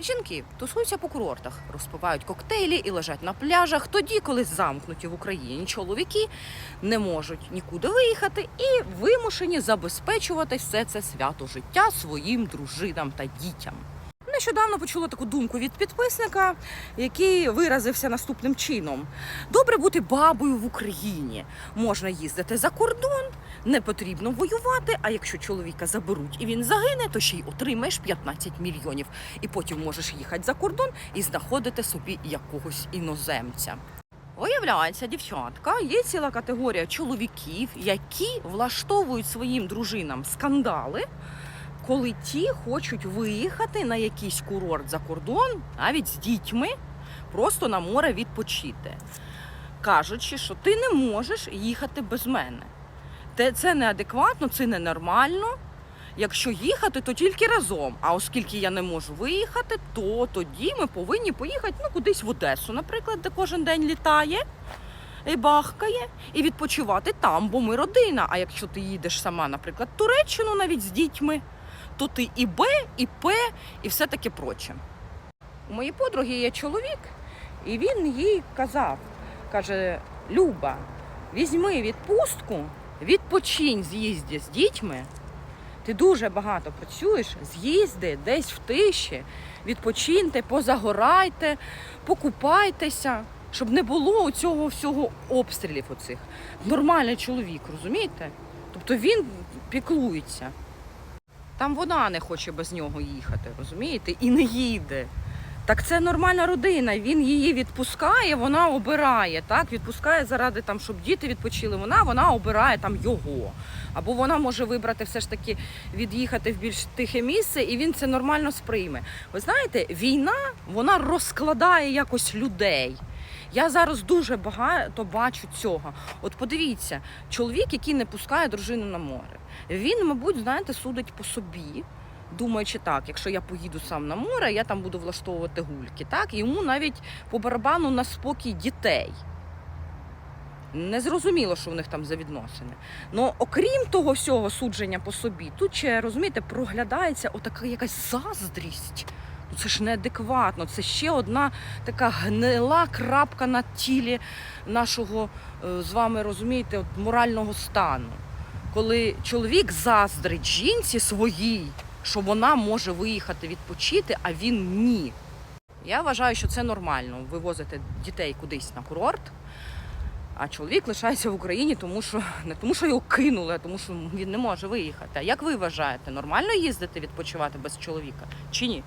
Жінки тусуються по курортах, розпивають коктейлі і лежать на пляжах, тоді, коли замкнуті в Україні чоловіки не можуть нікуди виїхати і вимушені забезпечувати все це свято життя своїм дружинам та дітям. Нещодавно почула таку думку від підписника, який виразився наступним чином: добре бути бабою в Україні. Можна їздити за кордон, не потрібно воювати. А якщо чоловіка заберуть і він загине, то ще й отримаєш 15 мільйонів. І потім можеш їхати за кордон і знаходити собі якогось іноземця. Виявляється, дівчатка, є ціла категорія чоловіків, які влаштовують своїм дружинам скандали, коли ті хочуть виїхати на якийсь курорт за кордон, навіть з дітьми, просто на море відпочити, кажучи, що ти не можеш їхати без мене. Це неадекватно, це ненормально. Якщо їхати, то тільки разом. А оскільки я не можу виїхати, то тоді ми повинні поїхати ну, кудись в Одесу, наприклад, де кожен день літає і бахкає, і відпочивати там, бо ми родина. А якщо ти їдеш сама, наприклад, в Туреччину навіть з дітьми, то ти і Б, і П, і все таке проче. У моєї подруги є чоловік, і він їй казав: каже: Люба, візьми відпустку, відпочинь з'їзді з дітьми. Ти дуже багато працюєш, з'їзди десь в тиші, відпочиньте, позагорайте, покупайтеся, щоб не було цього всього обстрілів оцих. Нормальний чоловік, розумієте? Тобто він піклується. Там вона не хоче без нього їхати, розумієте? І не їде. Так це нормальна родина. Він її відпускає, вона обирає. Так, відпускає заради там, щоб діти відпочили. Вона вона обирає там його. Або вона може вибрати все ж таки від'їхати в більш тихе місце, і він це нормально сприйме. Ви знаєте, війна вона розкладає якось людей. Я зараз дуже багато бачу цього. От подивіться, чоловік, який не пускає дружину на море, він, мабуть, знаєте, судить по собі. Думаючи так, якщо я поїду сам на море, я там буду влаштовувати гульки. Так, йому навіть по барабану на спокій дітей. Не зрозуміло, що в них там за відносини. Ну, окрім того всього судження по собі, тут ще розумієте, проглядається отака якась заздрість. Це ж неадекватно. Це ще одна така гнила крапка на тілі нашого е, з вами розумієте, от, морального стану. Коли чоловік заздрить жінці своїй, що вона може виїхати відпочити, а він ні. Я вважаю, що це нормально вивозити дітей кудись на курорт, а чоловік лишається в Україні, тому що не тому, що його кинули, а тому що він не може виїхати. А як ви вважаєте, нормально їздити відпочивати без чоловіка чи ні?